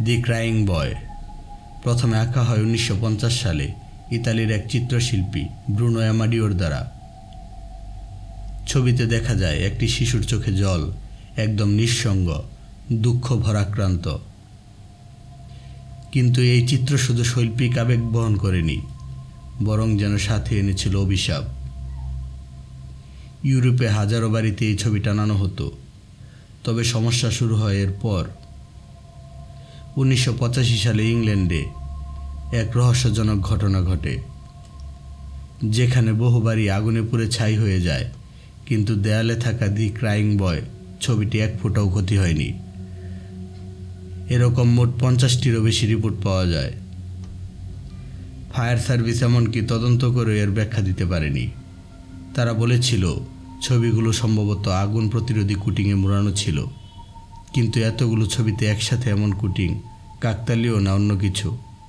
দি crying বয় প্রথমে আঁকা হয় উনিশশো পঞ্চাশ সালে ইতালির এক চিত্রশিল্পী, ব্রুনো অ্যামাডিওর দ্বারা। ছবিতে দেখা যায় একটি শিশুর চোখে জল, একদম নিঃসঙ্গ, দুঃখ ভরাক্রান্ত। কিন্তু এই চিত্র শুধু শৈল্পিক আবেগ বহন করেনি, বরং যেন সাথে এনেছিল অভিশাপ। ইউরোপে হাজারো বাড়িতে এই ছবি টানানো হতো, তবে সমস্যা শুরু হয় এরপর। উনিশশো পঁচাশি সালে ইংল্যান্ডে এক রহস্যজনক ঘটনা ঘটে, যেখানে বহু বাড়ি আগুনে পুড়ে ছাই হয়ে যায়, কিন্তু দেয়ালে থাকা দি ক্রাইং বয় ছবিটি এক ফোঁটাও ক্ষতি হয়নি। এরকম মোট পঞ্চাশটিরও বেশি রিপোর্ট পাওয়া যায়। ফায়ার সার্ভিস এমনকি তদন্ত করে এর ব্যাখ্যা দিতে পারেনি। তারা বলেছিল, ছবিগুলো সম্ভবত আগুন প্রতিরোধী কুটিংয়ে মোড়ানো ছিল। কিন্তু এতগুলো ছবিতে একসাথে এমন কুটিং কাকতালিও না অন্য কিছু?